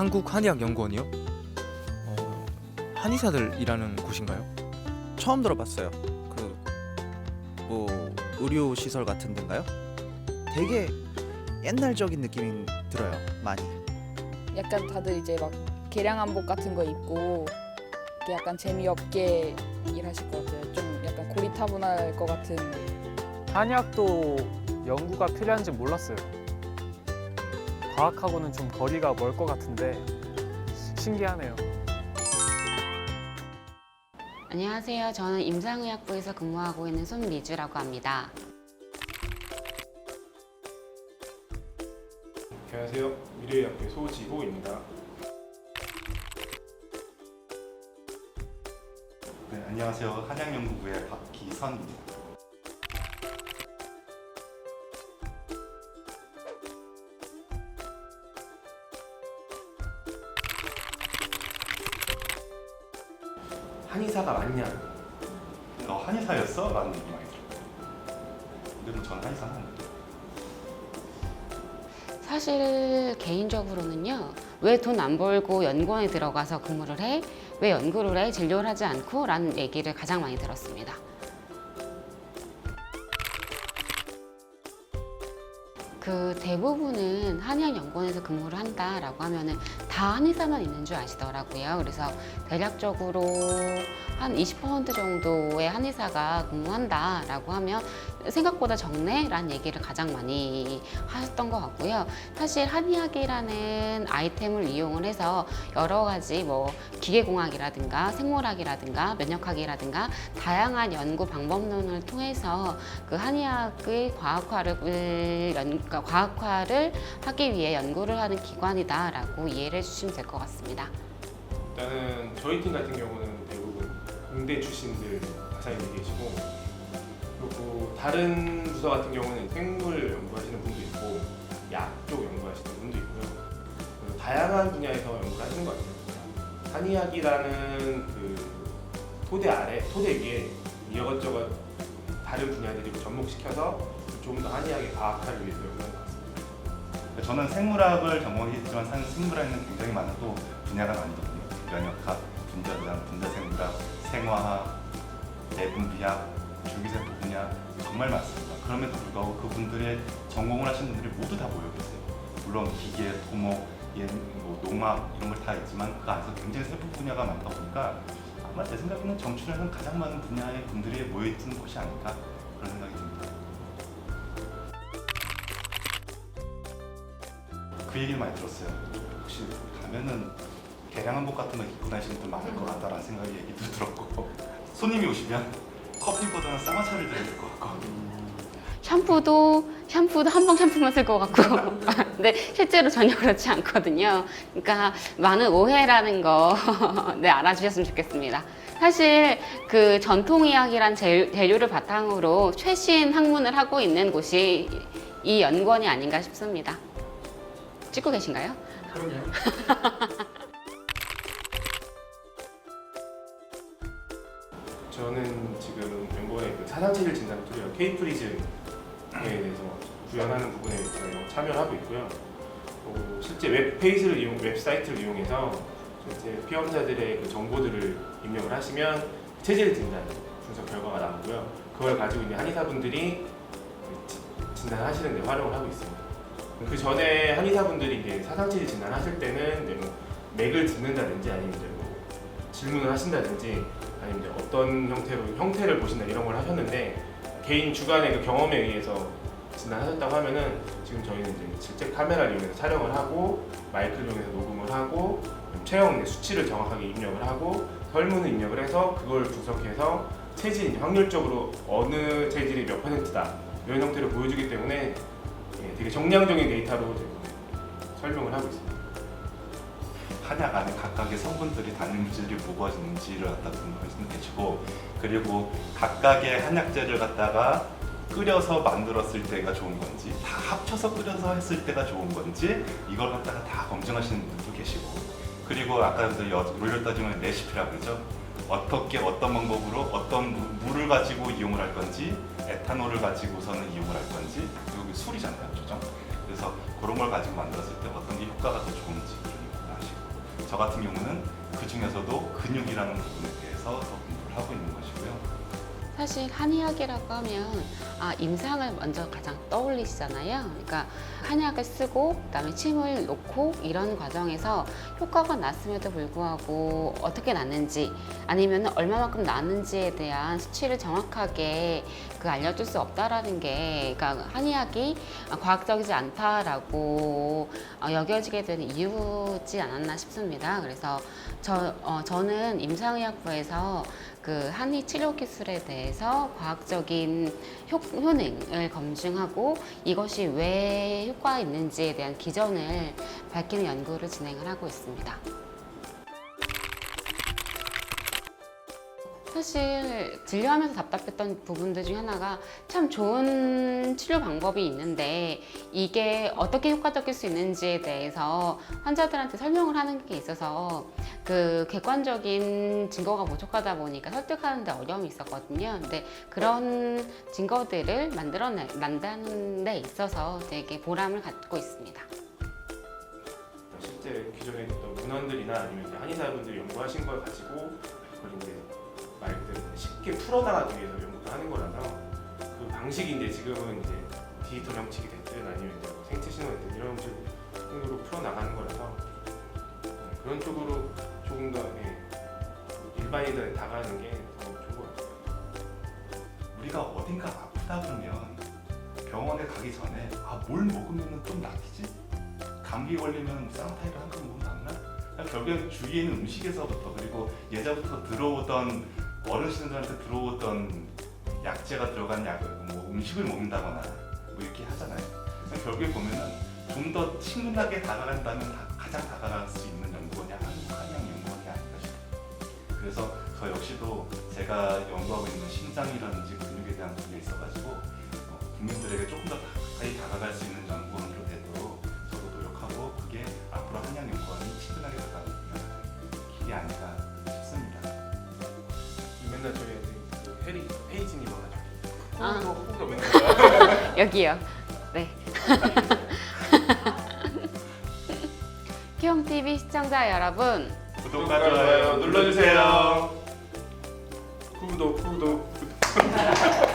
한국 한의학 연구원이요? 어, 한의사들 일하는 곳인가요? 처음 들어봤어요. 그 뭐 의료 시설 같은 데인가요? 되게 옛날적인 느낌이 들어요. 많이. 약간 다들 이제 막 개량 한복 같은 거 입고 이렇게 약간 재미없게 일하실 것 같아요. 좀 약간 고리타분할 것 같은 한의학도 연구가 필요한지 몰랐어요. 과학하고는 좀 거리가 멀 것 같은데 신기하네요. 안녕하세요. 저는 임상의학부에서 근무하고 있는 손미주라고 합니다. 안녕하세요. 미래의학부의 소지호입니다. 네, 안녕하세요. 한양연구부의 박기선입니다. 한의사가 맞냐? 너 한의사였어? 라는 얘기 많이. 근데 전 한의사는 아니에요. 사실 개인적으로는요. 왜 돈 안 벌고 연구원에 들어가서 근무를 해? 왜 연구를 해? 진료를 하지 않고? 라는 얘기를 가장 많이 들었습니다. 그 대부분은 한의학연구원에서 근무를 한다라고 하면은 다 한의사만 있는 줄 아시더라고요. 그래서 대략적으로 한 20% 정도의 한의사가 근무한다라고 하면 생각보다 적네 라는 얘기를 가장 많이 하셨던 것 같고요. 사실 한의학이라는 아이템을 이용을 해서 여러 가지 뭐 기계공학이라든가 생물학이라든가 면역학이라든가 다양한 연구 방법론을 통해서 그 한의학의 과학화를 연, 그러니까 과학화를 하기 위해 연구를 하는 기관이다라고 이해를 해주시면 될 것 같습니다. 일단은 저희 팀 같은 경우는 대부분 공대 출신들 가사님이 계시고 다른 부서 같은 경우는 생물 연구하시는 분도 있고 약 쪽 연구하시는 분도 있고요. 그리고 다양한 분야에서 연구를 하시는 것 같아요. 한의학이라는 그 토대 아래 토대 위에 이것저것 다른 분야들을 접목시켜서 좀더 한의학의 과학화를 위해서 연구하는 것 같습니다. 저는 생물학을 전공했지만 사실 생물학에는 굉장히 많은 또 분야가 많거든요. 면역학, 분자장, 분자생물학, 생화학, 내분비학, 줄기세포 분야 정말 많습니다. 그럼에도 불구하고 그분들의 전공을 하시는 분들이 모두 다 모여 계세요. 물론 기계, 토목, 예, 뭐 농학 이런 걸 다 있지만 그 안에서 굉장히 세부 분야가 많다 보니까 아마 제 생각에는 정출에는 가장 많은 분야의 분들이 모여 있는 곳이 아닐까 그런 생각이 듭니다. 그 얘기를 많이 들었어요. 혹시 가면은 개량 한복 같은 거 입고 다니시는 분들 많을 것 같다라는 생각이 얘기도 들었고 손님이 오시면 커피보다는 쌍화차를 될것 같고 샴푸도 샴푸도 한방 샴푸만 쓸 것 같고 근데 실제로 전혀 그렇지 않거든요. 그러니까 많은 오해라는 거 네, 알아주셨으면 좋겠습니다. 사실 그 전통의학이란 재- 재료를 바탕으로 최신 학문을 하고 있는 곳이 이 연구원이 아닌가 싶습니다. 찍고 계신가요? 저는 지금 연 사상체질 진단 툴이요 K-프리즘에 대해서 구현하는 부분에 저희가 참여를 하고 있고요. 또 실제 웹 페이지를 이용, 웹사이트를 이용해서 실제 피험자들의 그 정보들을 입력을 하시면 체질 진단 분석 결과가 나오고요. 그걸 가지고 있는 한의사분들이 그 지- 진단하시는 데 활용을 하고 있습니다. 그 전에 한의사분들이 이제 사상체질 진단하실 때는 이제 뭐 맥을 듣는다든지 아니면 이제 뭐 질문을 하신다든지 아니면 이제 어떤 형태로 형태를 보신다 이런 걸 하셨는데 개인 주관의 그 경험에 의해서 진단하셨다고 하면은 지금 저희는 이제 실제 카메라를 이용해서 촬영을 하고 마이크를 이용해서 녹음을 하고 체형 수치를 정확하게 입력을 하고 설문을 입력을 해서 그걸 분석해서 체질이 확률적으로 어느 체질이 몇 퍼센트다 이런 형태로 보여주기 때문에 예, 되게 정량적인 데이터로 설명을 하고 있습니다. 한약 안에 각각의 성분들이 단백질이 뭐가 있는지를 갖다 분석하시면 되시고 그리고 각각의 한약재를 갖다가 끓여서 만들었을 때가 좋은 건지 다 합쳐서 끓여서 했을 때가 좋은 건지 이걸 갖다가 다 검증하시는 분들도 계시고 그리고 아까 요리를 따지면 레시피라고 그러죠. 어떻게 어떤 방법으로 어떤 무- 물을 가지고 이용을 할 건지 에탄올을 가지고서는 이용을 할 건지 여기 술이잖아요 그죠? 그래서 그런 걸 가지고 만들었을 때 어떤 게 효과가 더 좋은지 저 같은 경우는 그 중에서도 근육이라는 부분에 대해서 더 공부를 하고 있는 것이고요. 사실 한의학이라고 하면 아 임상을 먼저 가장 떠올리시잖아요. 그러니까 한약을 쓰고 그다음에 침을 놓고 이런 과정에서 효과가 났음에도 불구하고 어떻게 났는지 아니면 얼마만큼 났는지에 대한 수치를 정확하게 그 알려줄 수 없다라는 게 그러니까 한의학이 과학적이지 않다라고 어, 여겨지게 된 이유지 않았나 싶습니다. 그래서 저 어, 저는 임상의학부에서 그 한의 치료 기술에 대해서 과학적인 효, 효능을 검증하고 이것이 왜 효과가 있는지에 대한 기전을 밝히는 연구를 진행을 하고 있습니다. 사실 진료하면서 답답했던 부분들 중에 하나가 참 좋은 치료 방법이 있는데 이게 어떻게 효과적일 수 있는지에 대해서 환자들한테 설명을 하는 게 있어서 그 객관적인 증거가 부족하다 보니까 설득하는데 어려움이 있었거든요. 근데 그런 증거들을 만들어내 만드는 데 있어서 되게 보람을 갖고 있습니다. 실제 기존에 어떤 문헌들이나 아니면 한의사분들이 연구하신 걸 가지고 그걸 이제 말 그대로 쉽게 풀어나가기 위해서 연구를 하는 거라서 그 방식이 이제 지금은 이제 디지털 형식이 됐든 아니면 생체 신호가 됐든 이런 식으로 풀어나가는 거라서 네, 그런 쪽으로 조금 더 예, 일반인들에 다가가는 게 더 좋은 것 같아요. 우리가 어딘가 아프다 그러면 병원에 가기 전에 아 뭘 먹으면 좀 낫지? 감기 걸리면 쌍타이를 한 번 먹으면 낫나? 결국엔 주위에 있는 음식에서부터 그리고 예전부터 들어오던 어르신들한테 들어오던 약재가 들어간 약, 뭐 음식을 먹는다거나 뭐 이렇게 하잖아요. 결국에 보면은 좀 더 친근하게 다가간다면 다- 가장 다가갈 수 있는 그래서 저 역시도 제가 연구하고 있는 심장이라든지 근육에 대한 부분에 있어가지고 어, 국민들에게 조금 더 가까이 다가갈 수 있는 연구원으로 되도록 저도 노력하고 그게 앞으로 한양 연구원이 친근하게 다가가는 길이 아닐까 싶습니다. 맨날 저희한테 그 해리 페이지님 와가지고 아. 아. 후가 맨날 여기요. 네. 키움 TV 시청자 여러분, 구독과 좋아요 눌러주세요. 구독 구독 구독.